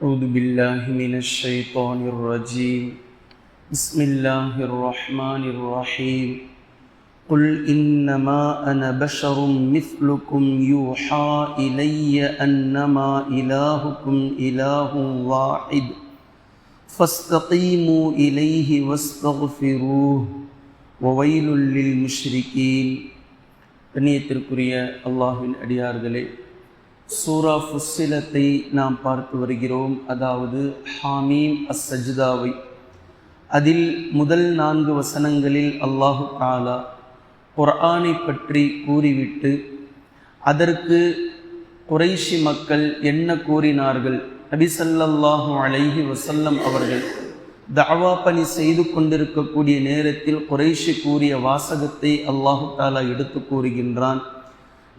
أعوذ بالله من الشيطان الرجيم بسم الله الرحمن الرحيم قل إنما أنا بشر مثلكم يوحى إلي أنما إلهكم إله واحد فاستقيموا إليه واستغفروه وويل للمشركين கண்ணியத்திற்குரிய அல்லாஹ்வின் அடியார்களே சூரா ஃபுஸ்ஸிலத்தை நாம் பார்த்து வருகிறோம். அதாவது ஹாமீம் அஸ் சஜிதாவை அதில் முதல் நான்கு வசனங்களில் அல்லாஹு தாலா குர்ஆனை பற்றி கூறிவிட்டு அதற்கு குறைஷி மக்கள் என்ன கூறினார்கள்? நபிசல்லாஹு அலைஹி வசல்லம் அவர்கள் தாவா பணி செய்து கொண்டிருக்கக்கூடிய நேரத்தில் குறைஷி கூறிய வாசகத்தை அல்லாஹு தாலா எடுத்து கூறுகின்றான்.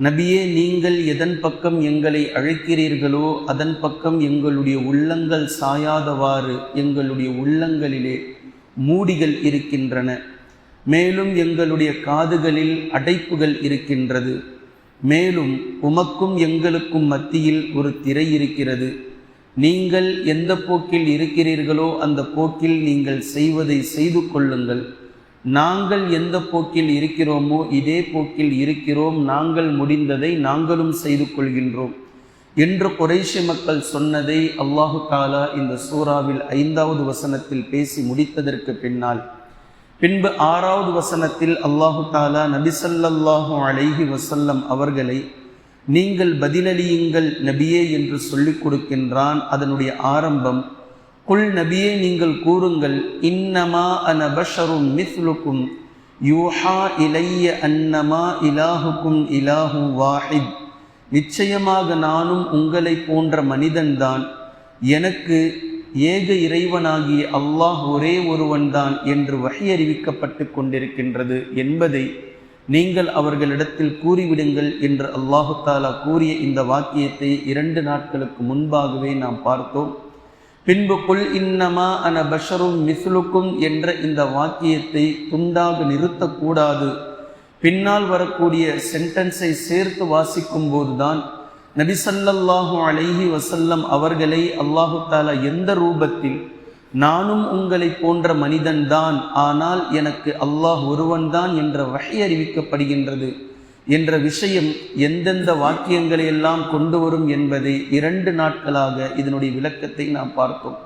நபியே நீங்கள் எதன் பக்கம் எங்களை அழைக்கிறீர்களோ அதன் பக்கம் எங்களுடைய உள்ளங்கள் சாயாதவாறு எங்களுடைய உள்ளங்களிலே மூடிகள் இருக்கின்றன. மேலும் எங்களுடைய காதுகளில் அடைப்புகள் இருக்கின்றது. மேலும் உமக்கும் எங்களுக்கும் மத்தியில் ஒரு திரை இருக்கிறது. நீங்கள் எந்த போக்கில் இருக்கிறீர்களோ அந்த போக்கில் நீங்கள் செய்வதை செய்து கொள்ளுங்கள். நாங்கள் எந்த போக்கில் இருக்கிறோமோ இதே போக்கில் இருக்கிறோம். நாங்கள் முடிந்ததை நாங்களும் செய்து கொள்கின்றோம். என்று குறைஷி மக்கள் சொன்னதை அல்லாஹு தாலா இந்த சூறாவில் ஐந்தாவது வசனத்தில் பேசி முடித்ததற்கு பின்னால் பின்பு ஆறாவது வசனத்தில் அல்லாஹு தாலா நபிசல்லாஹு அலைஹி வசல்லம் அவர்களை நீங்கள் பதிலளியுங்கள் நபியே என்று சொல்லிக் கொடுக்கின்றான். அதனுடைய ஆரம்பம் குல் நபியே நீங்கள் கூறுங்கள் இன்னமா அன பஷரும் மிஸ்லுக்கும் யூஹா இலைய அன்னமா இலாஹுக்கும் இலாஹு வாஹித். நிச்சயமாக நானும் உங்களை போன்ற மனிதன்தான். எனக்கு ஏக இறைவனாகிய அல்லாஹ் ஒரே ஒருவன்தான் என்று வகை அறிவிக்கப்பட்டு கொண்டிருக்கின்றது என்பதை நீங்கள் அவர்களிடத்தில் கூறிவிடுங்கள் என்று அல்லாஹு தாலா கூறிய இந்த வாக்கியத்தை இரண்டு நாட்களுக்கு முன்பாகவே நாம் பார்த்தோம். பின்பு குல் இன்னமா அன பஷரும் மிஸ்லுக்கும் என்ற இந்த வாக்கியத்தை துண்டாக நிறுத்தக்கூடாது. பின்னால் வரக்கூடிய சென்டென்ஸை சேர்த்து வாசிக்கும் போதுதான் நபிசல்லாஹு அலைஹி வசல்லம் அவர்களை அல்லாஹு தாலா எந்த ரூபத்தில் நானும் உங்களை போன்ற மனிதன்தான் ஆனால் எனக்கு அல்லாஹ் ஒருவன்தான் என்ற வகை அறிவிக்கப்படுகின்றது. என்ற விஷயம் எந்தெந்த வாக்கியங்களை எல்லாம் கொண்டு வரும் என்பதை இரண்டு நாட்களாக இதனுடைய விளக்கத்தை நாம் பார்த்தோம்.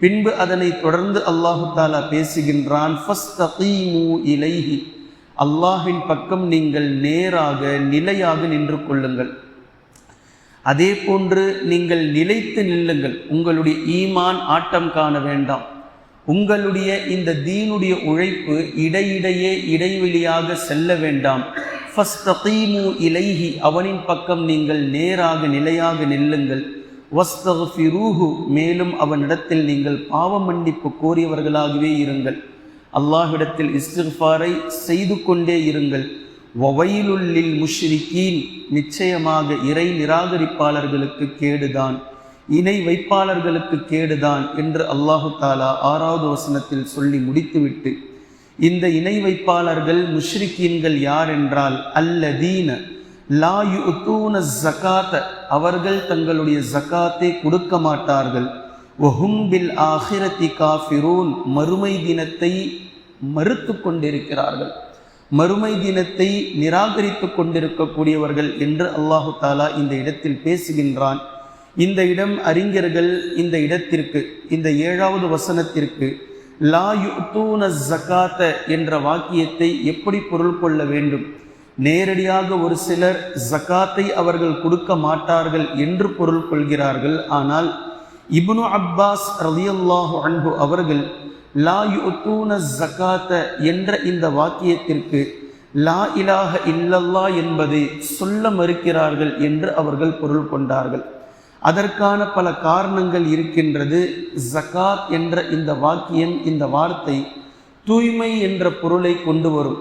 பின்பு அதனை தொடர்ந்து அல்லாஹு தாலா பேசுகின்றான் இலைஹி. அல்லாஹின் பக்கம் நீங்கள் நேராக நிலையாக நின்று கொள்ளுங்கள். அதே போன்று நீங்கள் நிலைத்து நில்லுங்கள். உங்களுடைய ஈமான் ஆட்டம் காண வேண்டாம். உங்களுடைய இந்த தீனுடைய உழைப்பு இடையிடையே இடைவெளியாக செல்ல வேண்டாம். ஃபஸ்தீமு இலைஹி அவனின் பக்கம் நீங்கள் நேராக நிலையாக நில்லுங்கள். வஸ்தஃபிரூஹு மேலும் அவனிடத்தில் நீங்கள் பாவ மன்னிப்பு கோரியவர்களாகவே இருங்கள். அல்லாஹ்விடத்தில் இஸ்திஃபாரை செய்து கொண்டே இருங்கள். ஒவையிலுள்ளில் முஷ்ரிக்கீன் நிச்சயமாக இறை நிராகரிப்பாளர்களுக்கு கேடுதான். இணை வைப்பாளர்களுக்கு கேடுதான் என்று அல்லாஹு தாலா ஆறாவது வசனத்தில் சொல்லி முடித்துவிட்டு இந்த இணை வைப்பாளர்கள் முஷ்ரிக்கீன்கள் யார் என்றால் அல்லதீன லாயுத்தூன யுத்தூன அவர்கள் தங்களுடைய ஜக்காத்தை கொடுக்க மாட்டார்கள். ஒஹும்பில் ஆஹிரத்தி காஃபிரூன் மறுமை தினத்தை மறுத்து கொண்டிருக்கிறார்கள். மறுமை தினத்தை நிராகரித்து கொண்டிருக்கக்கூடியவர்கள் என்று அல்லாஹு தாலா இந்த இடத்தில் பேசுகின்றான். இந்த இடம் அறிஞர்கள் இந்த இடத்திற்கு இந்த ஏழாவது வசனத்திற்கு லா யுத்தூன ஜக்காத்த என்ற வாக்கியத்தை எப்படி பொருள் கொள்ள வேண்டும்? நேரடியாக ஒரு சிலர் ஜக்காத்தை அவர்கள் கொடுக்க மாட்டார்கள் என்று பொருள் கொள்கிறார்கள். ஆனால் இப்னு அப்பாஸ் ரலியல்லாஹு அன்பு அவர்கள் லா யுத்தூன ஜக்காத்த என்ற இந்த வாக்கியத்திற்கு லா இலாக இல்லல்லா என்பதை சொல்ல மறுக்கிறார்கள் என்று அவர்கள் பொருள் கொண்டார்கள். அதற்கான பல காரணங்கள் இருக்கின்றது. ஜகாத் என்ற இந்த வாக்கியம் இந்த வார்த்தை தூய்மை என்ற பொருளை கொண்டு வரும்.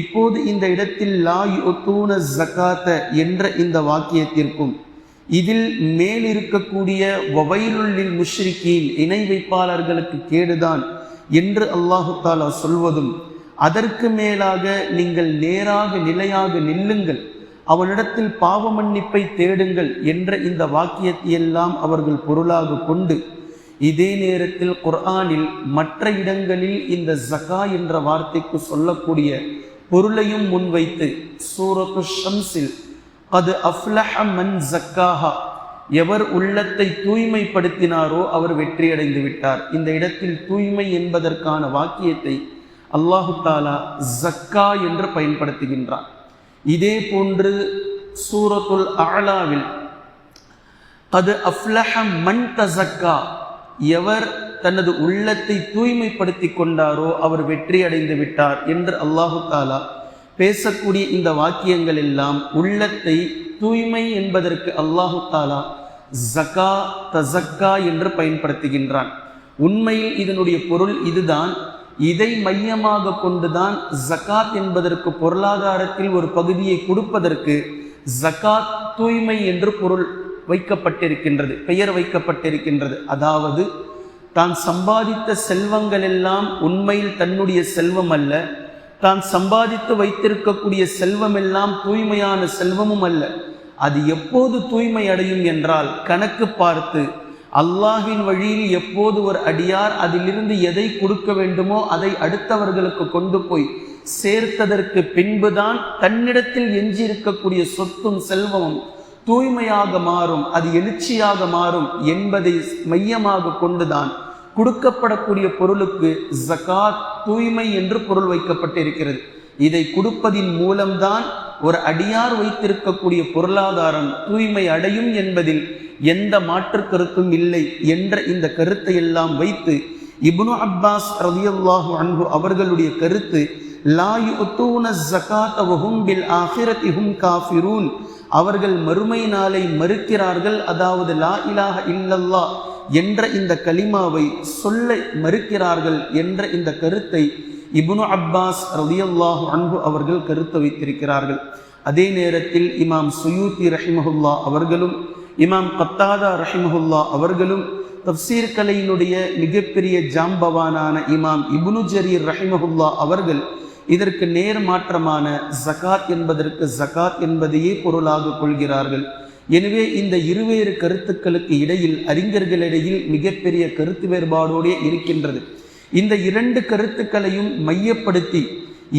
இப்போது இந்த இடத்தில் லாய் ஒத்தூன ஜகாத்த என்ற இந்த வாக்கியத்திற்கும் இதில் மேல் இருக்கக்கூடிய வவையிலுள்ளில் முஷ்ரிக்கீன் இணை வைப்பாளர்களுக்கு கேடுதான் என்று அல்லாஹு தாலா சொல்வதும் அதற்கு மேலாக நீங்கள் நேராக நிலையாக நில்லுங்கள். அவனிடத்தில் பாவ மன்னிப்பை தேடுங்கள் என்ற இந்த வாக்கியத்தையெல்லாம் அவர்கள் பொருளாக கொண்டு இதே நேரத்தில் குர்ஆனில் மற்ற இடங்களில் இந்த ஜகா என்ற வார்த்தைக்கு சொல்லக்கூடிய பொருளையும் முன்வைத்து சூரத்து ஷம்ஸில் அது அஃப்லஹ மன் ஜக்காஹா எவர் உள்ளத்தை தூய்மைப்படுத்தினாரோ அவர் வெற்றியடைந்து விட்டார். இந்த இடத்தில் தூய்மை என்பதற்கான வாக்கியத்தை அல்லாஹு தாலா ஜக்கா என்று பயன்படுத்துகின்றார் இதே போன்று சூரத்துல் ஆலாவில் அது அஃப்லஹ மன் தசக்கா எவர் தனது உள்ளத்தை தூய்மைப்படுத்தி கொண்டாரோ அவர் வெற்றி அடைந்து விட்டார் என்று அல்லாஹு தாலா பேசக்கூடிய இந்த வாக்கியங்கள் எல்லாம் உள்ளத்தை தூய்மை என்பதற்கு அல்லாஹு தாலா ஜக்கா தசக்கா என்று பயன்படுத்துகின்றான். உண்மையில் இதனுடைய பொருள் இதுதான். இதை மையமாக கொண்டுதான் ஜக்காத் என்பதற்கு பொருளாதாரத்தில் ஒரு பகுதியை கொடுப்பதற்கு ஜகாத் தூய்மை என்று பொருள் வைக்கப்பட்டிருக்கின்றது பெயர் வைக்கப்பட்டிருக்கின்றது. அதாவது தான் சம்பாதித்த செல்வங்கள் எல்லாம் உண்மையில் தன்னுடைய செல்வம் அல்ல தான் சம்பாதித்து வைத்திருக்கக்கூடிய செல்வம் எல்லாம் தூய்மையான செல்வமும் அல்ல. அது எப்போது தூய்மை அடையும் என்றால் கணக்கு பார்த்து அல்லாஹின் வழியில் எப்போது ஒரு அடியார் அதிலிருந்து எதை கொடுக்க வேண்டுமோ அதை அடுத்தவர்களுக்கு கொண்டு போய் சேர்த்ததற்கு பின்புதான் தன்னிடத்தில் எஞ்சி இருக்கக்கூடிய சொத்தும் செல்வமும் தூய்மையாக மாறும் அது எழுச்சியாக மாறும் என்பதை மையமாக கொண்டுதான் கொடுக்கப்படக்கூடிய பொருளுக்கு ஜகாத் தூய்மை என்று பொருள் வைக்கப்பட்டிருக்கிறது. இதை கொடுப்பதின் மூலம்தான் ஒரு அடியார் வைத்திருக்கக்கூடிய பொருளாதாரம் தூய்மை அடையும் என்பதில் எந்த மாற்று கருத்தும் இல்லை என்ற இந்த கருத்தை எல்லாம் வைத்து இப்னு அப்பாஸ் ரலியல்லாஹு அன்பு அவர்களுடைய கருத்து லா யுத்தூன பில் ஆஹிரத்தி காஃபிரூன். அவர்கள் மறுமை நாளை மறுக்கிறார்கள் அதாவது லா இலாஹ இல்லல்லா என்ற இந்த கலிமாவை சொல்ல மறுக்கிறார்கள் என்ற இந்த கருத்தை இப்னு அப்பாஸ் ரலியல்லாஹு அன்பு அவர்கள் கருத்து வைத்திருக்கிறார்கள். அதே நேரத்தில் இமாம் சுயூத்தி ரஹிமஹுல்லா அவர்களும் இமாம் கத்தாதா ரஹிமஹுல்லா அவர்களும் தப்சீர் கலையினுடைய மிகப்பெரிய ஜாம்பவானான இமாம் இபுனு ஜரீர் ரஹிமஹுல்லா அவர்கள் இதற்கு நேர் மாற்றமான ஜகாத் என்பதற்கு ஜகாத் என்பதையே பொருளாக கொள்கிறார்கள். எனவே இந்த இருவேறு கருத்துக்களுக்கு இடையில் அறிஞர்களிடையில் மிகப்பெரிய கருத்து வேறுபாடோடே இருக்கின்றது. இந்த இரண்டு கருத்துக்களையும் மையப்படுத்தி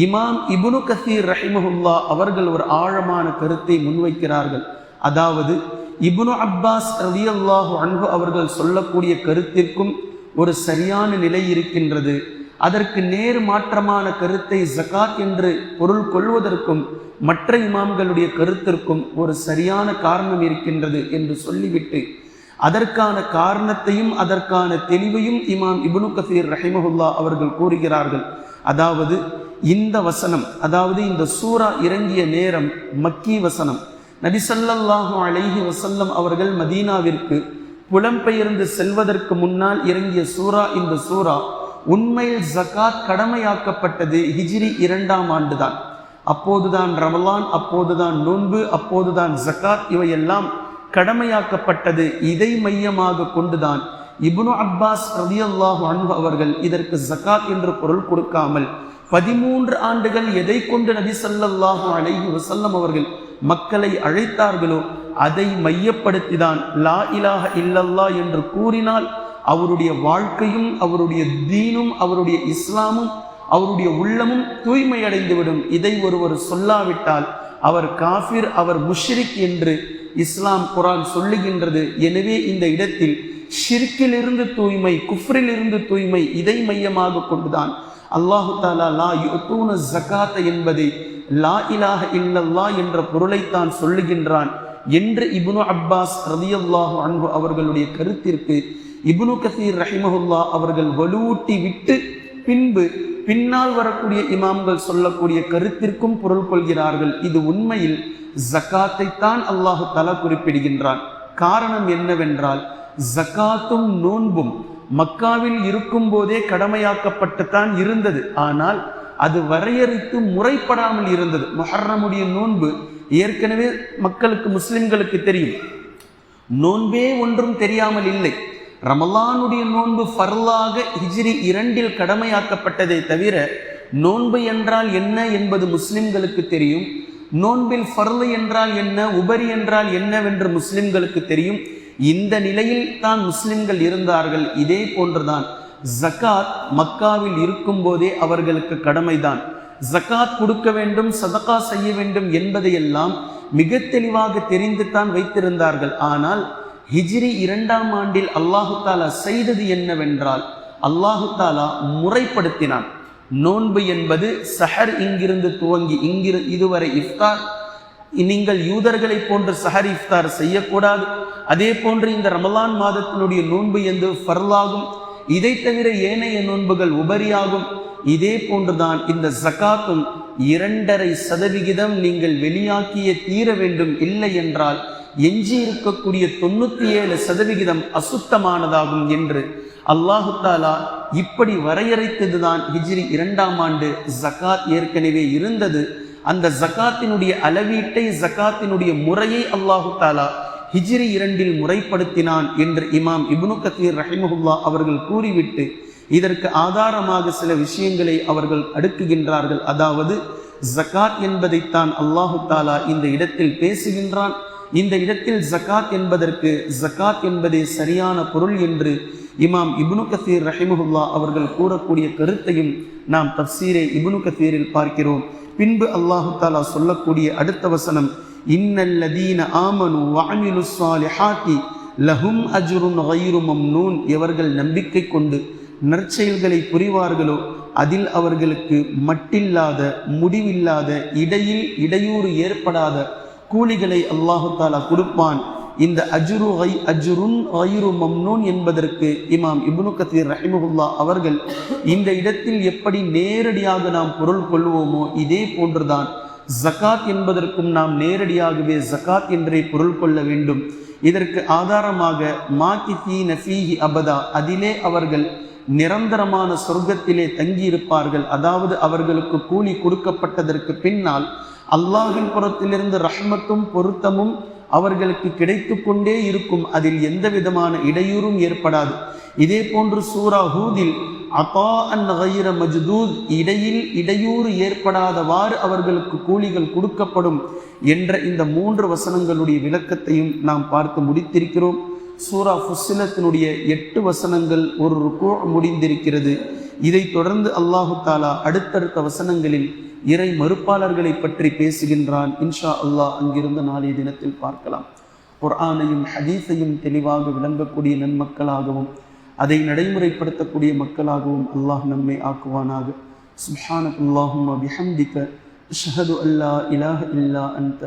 இமாம் இபுனு கசீர் ரஹிமஹுல்லா அவர்கள் ஒரு ஆழமான கருத்தை முன்வைக்கிறார்கள். அதாவது இப்னு அப்பாஸ் ரலியல்லாஹு அன்பு அவர்கள் சொல்லக்கூடிய கருத்திற்கும் ஒரு சரியான நிலை இருக்கின்றது. அதற்கு நேர் மாற்றமான கருத்தை ஜகாத் என்று பொருள் கொள்வதற்கும் மற்ற இமாம்களுடைய கருத்திற்கும் ஒரு சரியான காரணம் இருக்கின்றது என்று சொல்லிவிட்டு அதற்கான காரணத்தையும் அதற்கான தெளிவையும் இமாம் இபுனு கசீர் ரஹிமஹுல்லா அவர்கள் கூறுகிறார்கள். அதாவது இந்த வசனம் அதாவது இந்த சூரா இறங்கிய நேரம் மக்கி வசனம் நபிசல்லாஹு அலைஹி வசல்லம் அவர்கள் மதீனாவிற்கு புலம்பெயர்ந்து செல்வதற்கு முன்னால் இறங்கிய சூரா இந்த சூரா உண்மையில் ஜகாத் கடமையாக்கப்பட்டது ஹிஜ்ரி இரண்டாம் ஆண்டுதான். அப்போதுதான் ரமலான் அப்போதுதான் நோன்பு அப்போதுதான் ஜகாத் இவையெல்லாம் கடமையாக்கப்பட்டது. இதை மையமாக கொண்டுதான் இப்னு அப்பாஸ் ரதியல்லாஹு அன்பு அவர்கள் இதற்கு ஜகாத் என்று பொருள் கொடுக்காமல் பதிமூன்று ஆண்டுகள் எதை கொண்டு நபி சல்லாஹு அலைஹி வசல்லம் அவர்கள் மக்களை அழைத்தார்களோ அதை மையப்படுத்திதான் லா இலாக இல்லல்லா என்று கூறினால் அவருடைய வாழ்க்கையும் அவருடைய தீனும் அவருடைய இஸ்லாமும் அவருடைய உள்ளமும் தூய்மை அடைந்துவிடும் இதை ஒருவர் சொல்லாவிட்டால் அவர் காஃபிர் அவர் முஷ்ரிக் என்று இஸ்லாம் குரான் சொல்லுகின்றது. எனவே இந்த இடத்தில் ஷிர்க்கிலிருந்து தூய்மை குஃப்ரிலிருந்து தூய்மை இதை மையமாக கொண்டுதான். அல்லாஹு தாலா லா யுத்தூன ஜக்காத்த என்பதை லா இலாஹ இல்லல்லா என்ற பொருளைத்தான் சொல்லுகின்றான் என்று இபுனு அப்பாஸ் ரதியல்லாஹு அன்பு அவர்களுடைய கருத்திற்கு இபுனு கசீர் ரஹிமஹுல்லா அவர்கள் வலுவூட்டி விட்டு பின்பு பின்னால் வரக்கூடிய இமாம்கள் சொல்லக்கூடிய கருத்திற்கும் பொருள் கொள்கிறார்கள். இது உண்மையில் ஜக்காத்தை தான் அல்லாஹு தலா குறிப்பிடுகின்றான். காரணம் என்னவென்றால் ஜக்காத்தும் நோன்பும் மக்காவில் இருக்கும் போதே கடமையாக்கப்பட்டுத்தான் இருந்தது. ஆனால் அது வரையறுத்து முறைப்படாமல் இருந்தது. மொஹர்ரமுடைய நோன்பு ஏற்கனவே மக்களுக்கு முஸ்லிம்களுக்கு தெரியும். நோன்பே ஒன்றும் தெரியாமல் இல்லை. ரமலானுடைய நோன்பு ஃபர்லாக ஹிஜ்ரி இரண்டில் கடமையாக்கப்பட்டதை தவிர நோன்பு என்றால் என்ன என்பது முஸ்லிம்களுக்கு தெரியும். நோன்பில் ஃபர்லு என்றால் என்ன உபரி என்றால் என்னவென்று முஸ்லிம்களுக்கு தெரியும். இந்த நிலையில் தான் முஸ்லிம்கள் இருந்தார்கள். இதே போன்றுதான். ஜக்காத் மக்காவில் இருக்கும் போதே அவர்களுக்கு கடமைதான். ஜக்காத் கொடுக்க வேண்டும் சதகா செய்ய வேண்டும் என்பதையெல்லாம் மிக தெளிவாக தெரிந்து தான் வைத்திருந்தார்கள். ஆனால் ஹிஜ்ரி இரண்டாம் ஆண்டில் அல்லாஹு தாலா செய்தது என்னவென்றால் அல்லாஹு தாலா முறைப்படுத்தினான். நோன்பு என்பது சஹர் இங்கிருந்து துவங்கி இங்கிரு இதுவரை இஃப்தார் நீங்கள் யூதர்களை போன்று சஹர் இஃப்தார் செய்யக்கூடாது. அதே போன்று இந்த ரமலான் மாதத்தினுடைய நோன்பு என்று ஃபர்லாகும். இதை தவிர ஏனைய நோன்புகள் உபரியாகும். இதே போன்றுதான் இந்த ஜக்காத்தும் இரண்டரை சதவிகிதம் நீங்கள் வெளியாக்கிய தீர வேண்டும் இல்லை என்றால் எஞ்சி இருக்கக்கூடிய தொண்ணூத்தி ஏழு சதவிகிதம் அசுத்தமானதாகும் என்று அல்லாஹு தாலா இப்படி வரையறைத்ததுதான் ஹிஜ்ரி இரண்டாம் ஆண்டு ஜக்காத் ஏற்கனவே இருந்தது. அந்த ஜக்காத்தினுடைய அளவீட்டை ஜக்காத்தினுடைய முறையை அல்லாஹு தாலா ஹிஜ்ரி இரண்டில் முறைப்படுத்தினான் என்று இமாம் இப்னு கத்தீர் ரஹிமஹுல்லா அவர்கள் கூறிவிட்டு இதற்கு ஆதாரமாக சில விஷயங்களை அவர்கள் அடுக்குகின்றார்கள். அதாவது ஜக்காத் என்பதைத்தான் அல்லாஹு தாலா இந்த இடத்தில் பேசுகின்றான். இந்த இடத்தில் ஜக்காத் என்பதற்கு ஜக்காத் என்பதே சரியான பொருள் என்று இமாம் இப்னு கசீர் ரஹிமஹுல்லா அவர்கள் கூறக்கூடிய கருத்தையும் நாம் தப்சீரே இப்னு கசீரில் பார்க்கிறோம். பின்பு அல்லாஹு தாலா சொல்லக்கூடிய அடுத்த வசனம் இன்னல்லதீன ஆமனு வாமிலு சாலிஹாத்தி லஹும் அஜுருன் கயிறு மம்னூன். எவர்கள் நம்பிக்கை கொண்டு நற்செயல்களை புரிவார்களோ அதில் அவர்களுக்கு மட்டில்லாத முடிவில்லாத இடையில் இடையூறு ஏற்படாத கூலிகளை அல்லாஹு தாலா கொடுப்பான். இந்த அஜுரு ஐ அஜுருன் ஐரு மம்னூன் என்பதற்கு இமாம் இபுனு கத்தீர் ரஹிமுல்லா அவர்கள் இந்த இடத்தில் எப்படி நேரடியாக நாம் பொருள் கொள்வோமோ இதே போன்றுதான். ஜக்காத் என்பதற்கும் நாம் நேரடியாகவே ஜக்காத் என்றே பொருள் கொள்ள வேண்டும். இதற்கு ஆதாரமாக மாக்கி நஃபீஹி அபதா அதிலே அவர்கள் நிரந்தரமான சொர்க்கத்திலே தங்கியிருப்பார்கள். அதாவது அவர்களுக்கு கூலி கொடுக்கப்பட்டதற்கு பின்னால் அல்லாஹின் புறத்திலிருந்து ரஹ்மத்தும் பொருத்தமும் அவர்களுக்கு கிடைத்து கொண்டே இருக்கும் அதில் எந்த விதமான இடையூறும் ஏற்படாது. இதே போன்று சூரா ஹூதில் அப்பா அன் கயிற மஜ்தூத் இடையில் இடையூறு ஏற்படாதவாறு அவர்களுக்கு கூலிகள் கொடுக்கப்படும் என்ற இந்த மூன்று வசனங்களுடைய விளக்கத்தையும் நாம் பார்த்து முடித்திருக்கிறோம். சூரா ஃபுசிலத்தினுடைய எட்டு வசனங்கள் ஒரு ருக்கோ முடிந்திருக்கிறது. இதைத் தொடர்ந்து அல்லாஹு தாலா அடுத்தடுத்த வசனங்களில் இறை மறுப்பாளர்களை பற்றி பேசுகின்றான். இன்ஷா அல்லாஹ் அங்கிருந்த நாளைய தினத்தில் பார்க்கலாம். குர்ஆனையும் ஹதீஸையும் தெளிவாக விளங்கக்கூடிய நன்மக்களாகவும் அதை நடைமுறைப்படுத்தக்கூடிய மக்களாகவும் அல்லாஹ் நம்மை ஆக்குவானாக. சுப்ஹானக் அல்லாஹும் பிஹம்திக ஷஹது அல்லா இலாஹ இல்லா அந்த